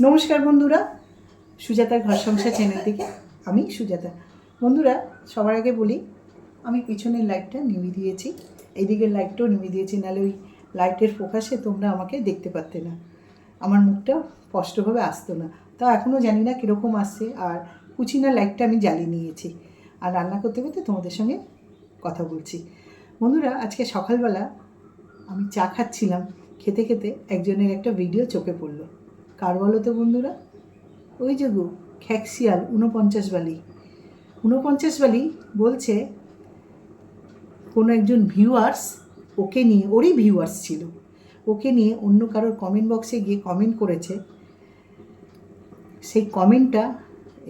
নমস্কার বন্ধুরা, সুজাতার ঘর সংসার চ্যানেল থেকে আমি সুজাতা। বন্ধুরা, সবার আগে বলি, আমি পিছনের লাইটটা নিভিয়ে দিয়েছি। এইদিকের লাইটটাও নিভিয়ে দিয়েছি, নাহলে ওই লাইটের ফোকাসে তোমরা আমাকে দেখতে পারতে না। আমার মুখটা স্পষ্টভাবে আসতো না। তা এখনও জানি না কীরকম আসছে, আর কুচিনার লাইটটা আমি জ্বালিয়ে নিয়েছি। আর রান্না করতে করতে তোমাদের সঙ্গে কথা বলছি। বন্ধুরা, আজকে সকালবেলা আমি চা খাচ্ছিলাম। খেতে খেতে একজনের একটা ভিডিও চোখে পড়ল। কার বলো তো বন্ধুরা? ওই যে গো খ্যাক্সিয়াল ঊনপঞ্চাশ বালি। ঊনপঞ্চাশ বালি বলছে, কোনো একজন ভিউয়ার্স ওকে নিয়ে, ওরই ভিউয়ার্স ছিল, ওকে নিয়ে অন্য কারোর কমেন্ট বক্সে গিয়ে কমেন্ট করেছে। সেই কমেন্টটা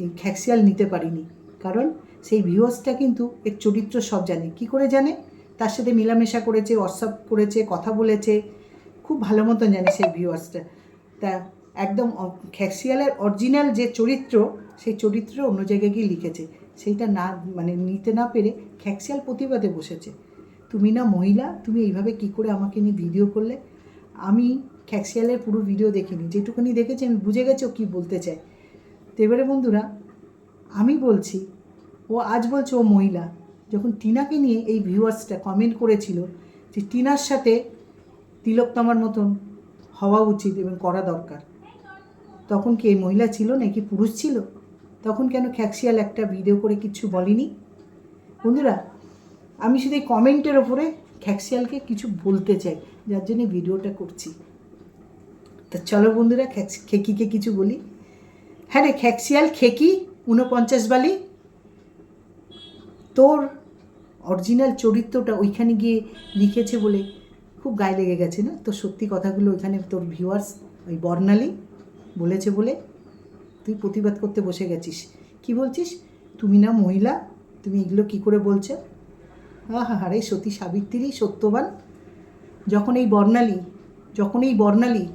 এই খ্যাক্সিয়াল নিতে পারিনি, কারণ সেই ভিউয়ার্সটা কিন্তু এর চরিত্র সব জানে। কি করে জানে? তার সাথে মেলামেশা করেছে হোয়াটসঅ্যাপ করেছে, কথা বলেছে, খুব ভালো মতন জানে সেই ভিউয়ার্সটা তা একদম খ্যাক্সিয়ালের অরিজিনাল যে চরিত্র, সেই চরিত্র অন্য জায়গায় গিয়ে লিখেছে। সেইটা না মানে নিতে না পেরে খ্যাক্সিয়াল প্রতিবাদে বসেছে। তুমি না মহিলা, তুমি এইভাবে কি করে আমাকে নিয়ে ভিডিও করলে? আমি খ্যাক্সিয়ালের পুরো ভিডিও দেখিনি। যেটুকুনি দেখেছি, আমি বুঝে গেছি ও কী বলতে চায়। তো এবারে বন্ধুরা, আমি বলছি, ও আজ বলছে ও মহিলা। যখন টিনাকে নিয়ে এই ভিউয়ার্সটা কমেন্ট করেছিল যে টিনার সাথে তিলকতমার মতন হওয়া উচিত এবং করা দরকার। তখন কি এই মহিলা ছিল নাকি পুরুষ ছিল? তখন কেন খ্যাক্সিয়াল একটা ভিডিও করে কিচ্ছু বলেনি? বন্ধুরা, আমি শুধু এই কমেন্টের ওপরে খ্যাক্সিয়ালকে কিছু বলতে চাই, যার জন্য ভিডিওটা করছি। তা চলো বন্ধুরা খেকিকে কিছু বলি। হ্যাঁ রে খ্যাক্সিয়াল খেকি, ঊনপঞ্চাশ বালি। তোর অরিজিনাল চরিত্রটা ওইখানে গিয়ে লিখেছে বলে খুব গায়ে লেগে গেছে না? তো সত্যি কথাগুলো ওইখানে তোর ভিউয়ার্স ওই বর্ণালী বলেছে বলে তুই প্রতিবাদ করতে বসে গেছিস। কি বলছিস? তুমি না মহিলা? তুমি এগুলো কি করে বলছো? হা হারে সতী সাবিত্রী, সত্যবান। যখন এই বর্ণালী, যখন এই বর্ণালী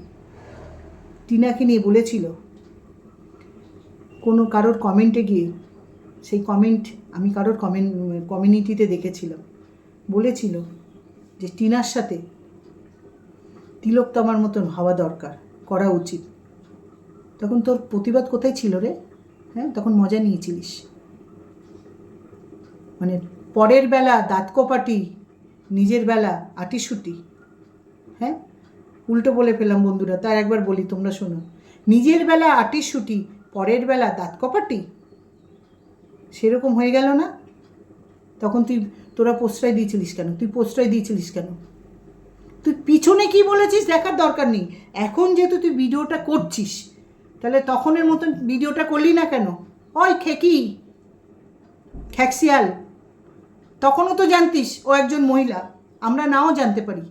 টিনাকে নিয়ে বলেছিল, কোনো কারোর কমেন্টে গিয়ে, সেই কমেন্ট আমি কারোর কমেন্ট কমিউনিটিতে দেখেছিলাম। বলেছিল যে টিনার সাথে তিলোত্তমার মতন হওয়া দরকার, করা উচিত। তখন তোর প্রতিবাদ কোথায় ছিল রে? হ্যাঁ তখন মজা নিয়েছিলিস। মানে পরের বেলা দাঁত কপাটি, নিজের বেলা আটিসুটি হ্যাঁ উল্টো বলে ফেলাম বন্ধুরা, তার একবার বলি, তোমরা শোনো। নিজের বেলা আটিসুটি পরের বেলা দাঁত কপাটি? সেরকম হয়ে গেল না? তখন তুই, তোরা প্রশ্রয় দিয়েছিলিস কেন? তুই প্রশ্রয় দিয়েছিলিস কেন? তুই পিছনে কি বলেছিস দেখার দরকার নেই। এখন যেহেতু তুই ভিডিওটা করছিস তাহলে তখনের মতন ভিডিওটা করলি না কেন? ওই খেকি। খ্যাক্সিয়াল তখনও তো জানতিস ও একজন মহিলা। আমরা নাও জানতে পারি।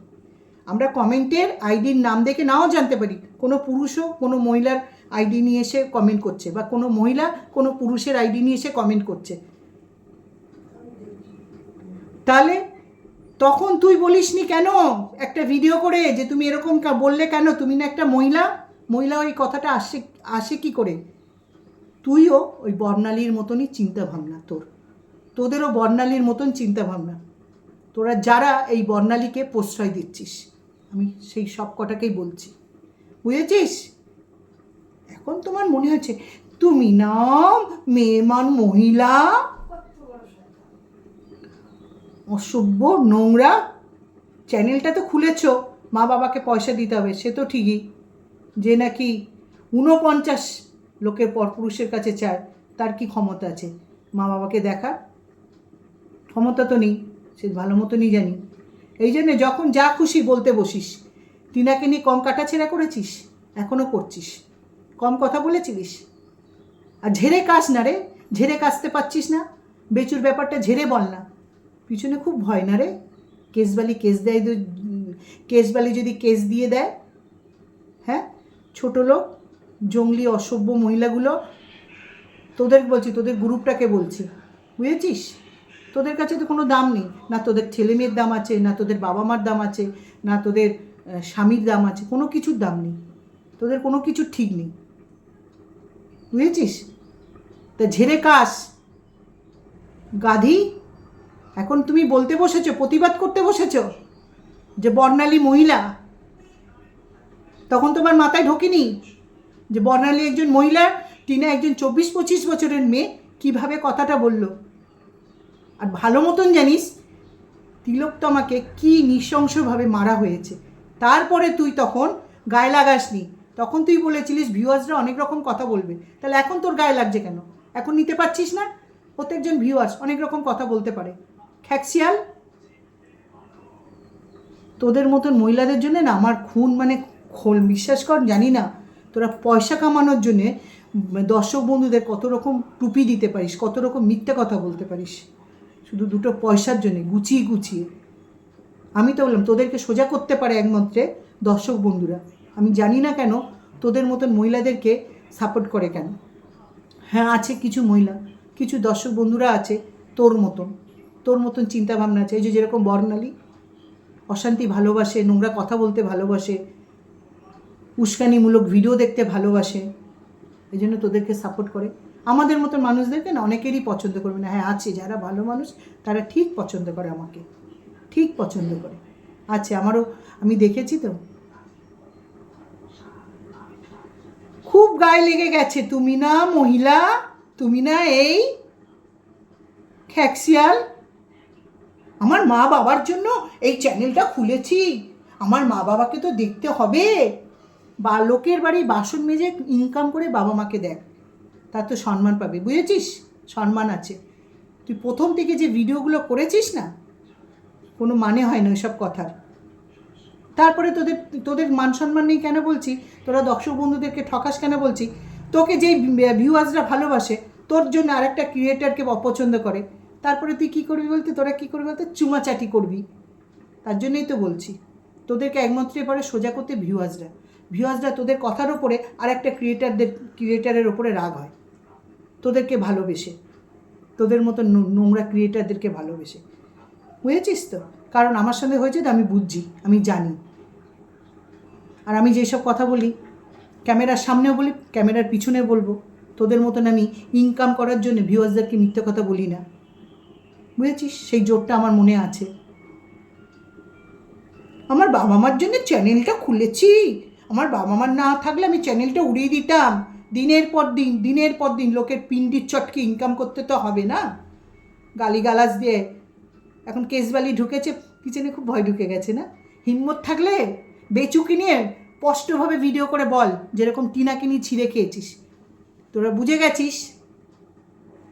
আমরা কমেন্টের আইডির নাম দেখে নাও জানতে পারি। কোনো পুরুষও কোনো মহিলার আইডি নিয়ে এসে কমেন্ট করছে বা কোনো মহিলা কোনো পুরুষের আইডি নিয়ে এসে কমেন্ট করছে। তাহলে তখন তুই বলিসনি কেন? একটা ভিডিও করে যে তুমি এরকম বললে কেন? তুমি না একটা মহিলা? মহিলা ওই কথাটা আসে আসে কি করে? তুইও ওই বর্ণালীর মতনই চিন্তা ভাবনা তোর। তোদেরও বর্ণালীর মতন চিন্তা ভাবনা তোরা যারা এই বর্ণালীকে প্রশ্রয় দিচ্ছিস, আমি সেই সব কটাকেই বলছি। বুঝেছিস? এখন তোমার মনে হচ্ছে, তুমি না মেয়েমান মহিলা, অসভ্য, নোংরা, চ্যানেলটা তো খুলেছ মা বাবাকে পয়সা দিতে হবে, সে তো ঠিকই। যে নাকি ঊনপঞ্চাশ লোকের পরপুরুষের কাছে চায়, তার কি ক্ষমতা আছে? মা বাবাকে দেখা? ক্ষমতা তো নেই, সে ভালো মতো মতনই জানি। এই জন্যে যখন যা খুশি বলতে বসিস, টিনাকে নিয়ে কম কাটাছেড়া করেছিস এখনও করছিস। কম কথা বলেছিলিস? আর ঝেড়ে কাস না রে, ঝেড়ে কাশতে পারছিস না? বেচুর ব্যাপারটা ঝেড়ে বল না। পিছনে খুব ভয় না রে? কেসবালি কেস দেয় কেসবালি যদি কেস দিয়ে দেয় হ্যাঁ? ছোট লোক, জঙ্গলি অসভ্য মহিলাগুলো, তোদের বলছি, তোদের গ্রুপটাকে বলছি। বুঝেছিস? তোদের কাছে তো কোনো দাম নেই। না তোদের ছেলে মেয়ের দাম আছে, না তোদের বাবা মার দাম আছে, না তোদের স্বামীর দাম আছে, কোনো কিছুর দাম নেই। তোদের কোনো কিছু ঠিক নেই। বুঝেছিস? তা ঝেড়ে কাস গাধি, এখন তুমি বলতে বসেছো, প্রতিবাদ করতে বসেছো যে বর্ণালী মহিলা তখন তোমার মাথায় ঢোকেনি যে বর্ণালী একজন মহিলা, টিনা একজন চব্বিশ পঁচিশ বছরের মেয়ে, কীভাবে কথাটা বলল? আর ভালো মতন জানিস তিলোত্তমাকে কি নৃশংসভাবে মারা হয়েছে। তারপরে তুই তখন গায়ে লাগাসনি। তখন তুই বলেছিলিস ভিউয়ার্সরা অনেক রকম কথা বলবে। তাহলে এখন তোর গায়ে লাগছে কেন? এখন নিতে পারছিস না? প্রত্যেকজন ভিউয়ার্স অনেক রকম কথা বলতে পারে। খ্যাকসিয়াল তোদের মতন মহিলাদের জন্য না আমার খুন মানে খোল বিশ্বাস কর, জানি না, তোরা পয়সা কামানোর জন্যে দর্শক বন্ধুদের কত রকম টুপি দিতে পারিস, কত রকম মিথ্যে কথা বলতে পারিস। শুধু দুটো পয়সার জন্যে, গুছিয়ে গুছিয়ে। আমি তো বললাম, তোদেরকে সোজা করতে পারে একমাত্রে দর্শক বন্ধুরা। আমি জানি না কেন, তোদের মতন মহিলাদেরকে সাপোর্ট করে কেন? হ্যাঁ আছে কিছু মহিলা, কিছু দর্শক বন্ধুরা আছে, তোর মতন। তোর মতন চিন্তাভাবনা আছে। এই যে যেরকম বর্ণালী, অশান্তি ভালোবাসে, নোংরা কথা বলতে ভালোবাসে উস্কানিমূলক ভিডিও দেখতে ভালোবাসে। এই জন্য তোদেরকে সাপোর্ট করে। আমাদের মতো মানুষদেরকে না অনেকেরই পছন্দ করবে না। হ্যাঁ আছে যারা ভালো মানুষ, তারা ঠিক পছন্দ করে আমাকে। ঠিক পছন্দ করে। আছে আমারও, আমি দেখেছি তো। খুব গায়ে লেগে গেছে। তুমি না মহিলা, তুমি না এই খ্যাক্সিয়াল আমার মা বাবার জন্য এই চ্যানেলটা খুলেছি। আমার মা বাবাকে তো দেখতে হবে। বা লোকের বাড়ি বাসন মেজে ইনকাম করে বাবা মাকে দেখ। তার তো সম্মান পাবে, বুঝেছিস? সম্মান আছে। তুই প্রথম থেকে যে ভিডিওগুলো করেছিস না, কোনো মানে হয় না ওইসব কথার। তারপরে তোদের তোদের মান সম্মান নেই কেন বলছি? তোরা দর্শক বন্ধুদেরকে ঠকাস কেন বলছি? তোকে যেই ভিউয়ার্সরা ভালোবাসে, তোর জন্য আরেকটা ক্রিয়েটারকে অপছন্দ করে। তারপরে তুই কী করবি বলতে? তোরা কী করবি বলতে? চুমাচাটি করবি। তার জন্যই তো বলছি। তোদেরকে একমাত্র এবারে সোজা করতে ভিউয়ার্সরা ভিউয়ার্সরা তোদের কথার ওপরে আর একটা ক্রিয়েটারদের ক্রিয়েটারের ওপরে রাগ হয়। তোদেরকে ভালোবেসে। তোদের মতো নোংরা ক্রিয়েটারদেরকে ভালোবেসে। বুঝেছিস তো? কারণ আমার সঙ্গে হয়েছে তো আমি বুঝছি, আমি জানি। আর আমি যেসব কথা বলি, ক্যামেরার সামনেও বলি, ক্যামেরার পিছনে বলব, তোদের মতন আমি ইনকাম করার জন্য ভিউয়ার্সদেরকে মিথ্যে কথা বলি না। বুঝেছিস? সেই জোরটা আমার মনে আছে। আমার বাবা মার জন্য চ্যানেলটা খুলেছি। আমার বাবা মার না থাকলে আমি চ্যানেলটা উড়িয়ে দিতাম। দিনের পর দিন, দিনের পর দিন লোকের পিন্ডির চটকে ইনকাম করতে তো হবে না। গালিগালাজ দিয়ে। এখন কেসবালি ঢুকেছে কিচেনে খুব ভয় ঢুকে গেছে না? হিম্মত থাকলে বেচুকি নিয়ে স্পষ্টভাবে ভিডিও করে বল, যেরকম টিনাকে নিয়ে ছিঁড়ে খেয়েছিস। তোরা বুঝে গেছিস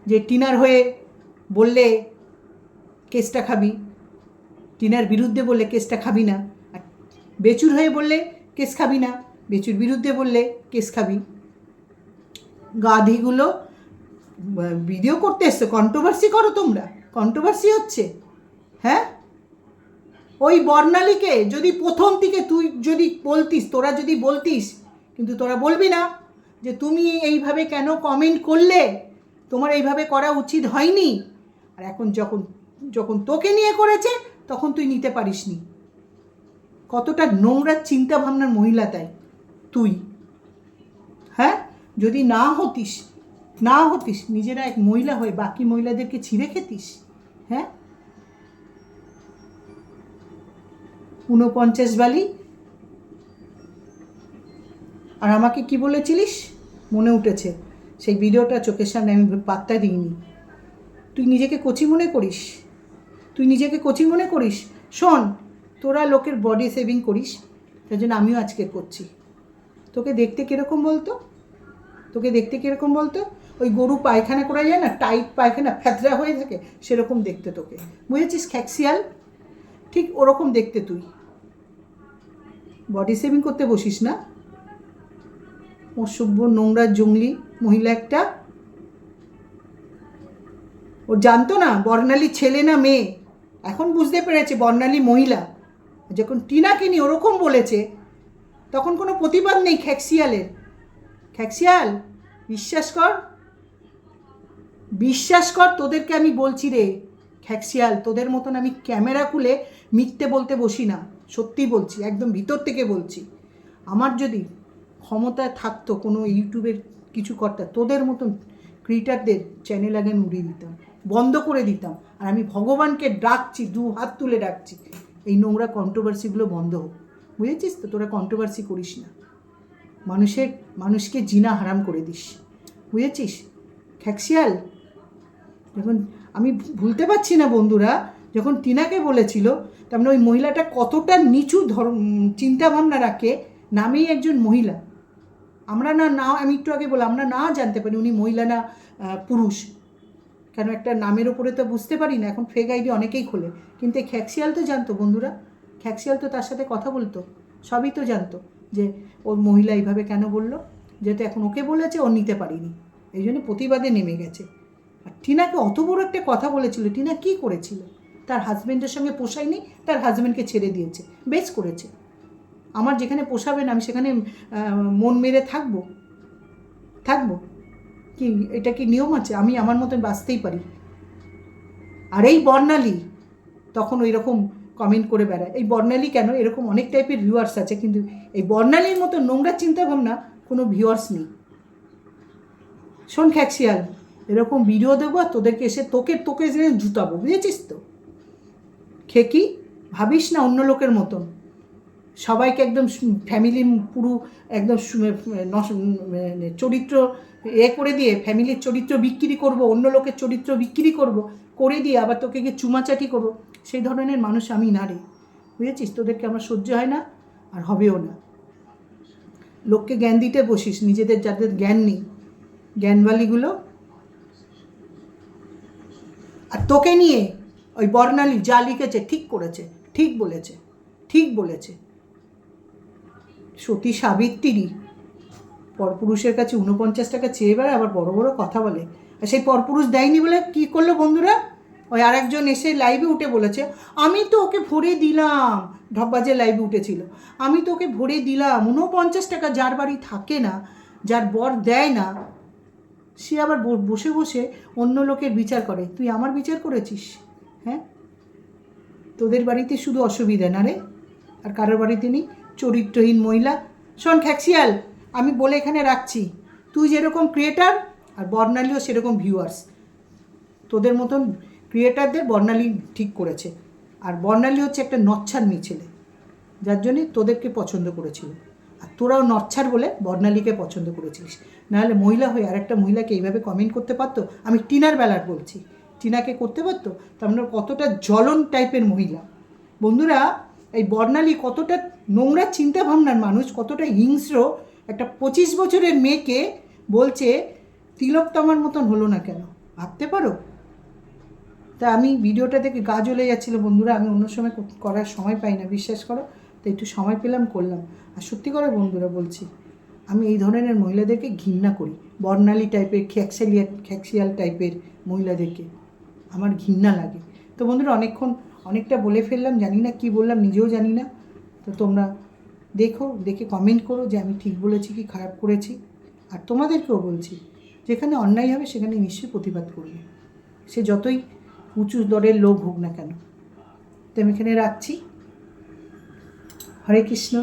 যে টিনার হয়ে বললে কেসটা খাবি, টিনার বিরুদ্ধে বললে কেসটা খাবি না। আর বেচুর হয়ে বললে কেস খাবি না। বেচুর বিরুদ্ধে বললে কেস খাবি। গাধিগুলো ভিডিও করতে এসছো কন্ট্রোভার্সি করো তোমরা। কন্ট্রোভার্সি হচ্ছে। হ্যাঁ? ওই বর্ণালীকে যদি প্রথম থেকে তুই যদি বলতিস, তোরা যদি বলতিস, কিন্তু তোরা বলবি না যে তুমি এইভাবে কেন কমেন্ট করলে? তোমার এইভাবে করা উচিত হয়নি। আর এখন যখন যখন তোকে নিয়ে করেছে, তখন তুই নিতে পারিসনি। কতটা নোংরা চিন্তা ভাবনার মহিলা তাই? তুই। হ্যাঁ? যদি না হতিস না হতিস, নিজেরা এক মহিলা হয়ে বাকি মহিলাদেরকে ছিঁড়ে খেতিস হ্যাঁ? ঊনপঞ্চাশ বালি। আর আমাকে কি বলেছিলিস? মনে উঠেছে। সেই ভিডিওটা চোখের সামনে আমি পাত্তা দিইনি। তুই নিজেকে কচি মনে করিস? তুই নিজেকে কচি মনে করিস? শোন তোরা লোকের বডি সেভিং করিস, তার জন্য আমিও আজকে করছি। তোকে দেখতে কীরকম বলতো? তোকে দেখতে কীরকম বলতো? ওই গরু পায়খানা করা যায় না টাইট পায়খানা, ফ্যাতরা হয়ে থাকে, সেরকম দেখতে তোকে। বুঝেছিস খ্যাক্সিয়াল ঠিক ওরকম দেখতে তুই। বডি সেভিং করতে বসিস না। অসভ্য, নোংরা, জঙ্গলি মহিলা একটা। ও জানতো না বর্ণালী ছেলে না মেয়ে। এখন বুঝতে পেরেছে বর্ণালী মহিলা। যখন টিনাকে নিয়ে ওরকম বলেছে, তখন কোনো প্রতিবাদ নেই খ্যাক্সিয়ালের। খ্যাক্সিয়াল, বিশ্বাস কর। বিশ্বাস কর, তোদেরকে আমি বলছি রে। খ্যাক্সিয়াল, তোদের মতন আমি ক্যামেরা খুলে মিথ্যে বলতে বসি না। সত্যি বলছি, একদম ভিতর থেকে বলছি। আমার যদি ক্ষমতা থাকতো কোনো ইউটিউবের কিছু কর্তা, তোদের মতন ক্রিয়েটারদের চ্যানেল আগে উড়িয়ে দিতাম, বন্ধ করে দিতাম। আর আমি ভগবানকে ডাকছি, দু হাত তুলে ডাকছি। এই নোংরা কন্ট্রোভার্সিগুলো বন্ধ হোক। বুঝেছিস তো? তোরা কন্ট্রোভার্সি করিস না। মানুষের, মানুষকে জিনা হারাম করে দিস। বুঝেছিস? খ্যাকশিয়াল। যখন, আমি ভুলতে পারছি না বন্ধুরা, যখন টিনাকে বলেছিল, তার মানে ওই মহিলাটা কতটা নিচু ধর্ম, চিন্তাভাবনা রাখে, নামেই একজন মহিলা। আমরা না না, আমি একটু আগে বললাম, আমরা না জানতে পারি উনি মহিলা না পুরুষ। কেন একটা নামের ওপরে তো বুঝতে পারি না, এখন ফেক আইডি অনেকেই খোলে। কিন্তু এই খ্যাকশিয়াল তো জানতো বন্ধুরা। খ্যাকশিয়াল তো তার সাথে কথা বলতো, সবই তো জানতো যে ওর মহিলা এইভাবে কেন বলল, যেহেতু এখন ওকে বলেছে, ও নিতে পারিনি। এই জন্য প্রতিবাদে নেমে গেছে। আর টিনাকে অত বড় একটা কথা বলেছিল, টিনা কি করেছিল? তার হাজব্যান্ডের সঙ্গে পোষায়নি, তার হাজব্যান্ডকে ছেড়ে দিয়েছে, বেশ করেছে। আমার যেখানে পোষাবে না আমি সেখানে মন মেরে থাকব। থাকব। কি, এটা কি নিয়ম আছে? আমি আমার মতন বাঁচতেই পারি। আর এই বর্ণালী তখন ওই রকম কমেন্ট করে বেড়ায়। এই বর্ণালী কেন? এরকম অনেক টাইপের ভিউয়ার্স আছে, কিন্তু এই বর্ণালীর মতো নোংরা চিন্তাভাবনা কোনো ভিউয়ার্স নেই। শোন খ্যাকশিয়াল এরকম ভিডিও দেবো আর তোদেরকে এসে তোকে তোকে জুতাবো, বুঝেছিস তো? খেকি, ভাবিস না অন্য লোকের মতন। সবাইকে একদম ফ্যামিলি পুরো একদম চরিত্র এ করে দিয়ে ফ্যামিলির চরিত্র বিক্রি করব, অন্য লোকের চরিত্র বিক্রি করব, করে দিয়ে আবার তোকে গিয়ে চুমাচাটি করব, সেই ধরনের মানুষ আমি না রে। বুঝেছিস? তোদেরকে আমার সহ্য হয় না আর হবেও না। লোককে জ্ঞান দিতে বসিস, নিজেদের যাদের জ্ঞান নেই জ্ঞানবালিগুলো আর তোকে নিয়ে ওই বর্ণালী যা লিখেছে ঠিক করেছে, ঠিক বলেছে ঠিক বলেছে। সতী সাবিত্রী পরপুরুষের কাছে উনপঞ্চাশ টাকা চেয়ে বেড়ায়, আবার বড় বড় কথা বলে। আর সেই পরপুরুষ দেয়নি বলে কি করল বন্ধুরা? ওই আরেকজন এসে লাইভে উঠে বলেছে, আমি তো ওকে ভরে দিলাম। ঢপবাজে লাইভে উঠেছিল। আমি তো ওকে ভরে দিলাম উনপঞ্চাশ টাকা যার বাড়ি থাকে না, যার বর দেয় না, সে আবার বসে বসে অন্য লোকের বিচার করে। তুই আমার বিচার করেছিস? হ্যাঁ? তোদের বাড়িতে শুধু অসুবিধা না রে, আর কারোর বাড়িতে নেই? চরিত্রহীন মহিলা। শোন খ্যাক্সিয়াল আমি বলে এখানে রাখছি, তুই যেরকম ক্রিয়েটার আর বর্ণালীও সেরকম ভিউয়ার্স তোদের মতন ক্রিয়েটারদের বর্ণালী ঠিক করেছে। আর বর্ণালী হচ্ছে একটা নচ্ছার মেয়ে ছেলে, যার জন্যে তোদেরকে পছন্দ করেছিল। আর তোরাও নচ্ছার বলে বর্ণালীকে পছন্দ করেছিলিস। নাহলে মহিলা হয়ে আর একটা মহিলাকে এইভাবে কমেন্ট করতে পারতো? আমি টিনার বেলার বলছি। টিনাকে করতে পারতো? তার মানে কতটা জ্বলন টাইপের মহিলা। বন্ধুরা এই বর্ণালী কতটা নোংরা চিন্তাভাবনার মানুষ, কতটা হিংস্র একটা পঁচিশ বছরের মেয়েকে বলছে, তিলক তো আমার মতন হলো না কেন? ভাবতে পারো? তা আমি ভিডিওটা দেখে গা জ্বলে যাচ্ছিল বন্ধুরা, আমি অন্য সময় করার সময় পাই না, বিশ্বাস করো। তো একটু সময় পেলাম, করলাম। আর সত্যি করে বন্ধুরা বলছি, আমি এই ধরনের মহিলাদেরকে ঘৃণা করি। বর্ণালী টাইপের খ্যাকশালিয়া খ্যাকশিয়াল টাইপের মহিলাদেরকে। আমার ঘৃণা লাগে। তো বন্ধুরা, অনেকক্ষণ অনেকটা বলে ফেললাম, জানি না কি বললাম, নিজেও জানি না। তো তোমরা দেখো, দেখে কমেন্ট করো যে আমি ঠিক বলেছি কি খারাপ করেছি। আর তোমাদেরকেও বলছি, যেখানে অন্যায় হবে সেখানে নিশ্চয়ই প্রতিবাদ করবে। সে যতই উঁচু দরের লোক হোক না কেন। তো আমি এখানে রাখছি। হরে কৃষ্ণ,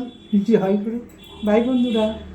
জয় গুরু। বাই বন্ধুরা।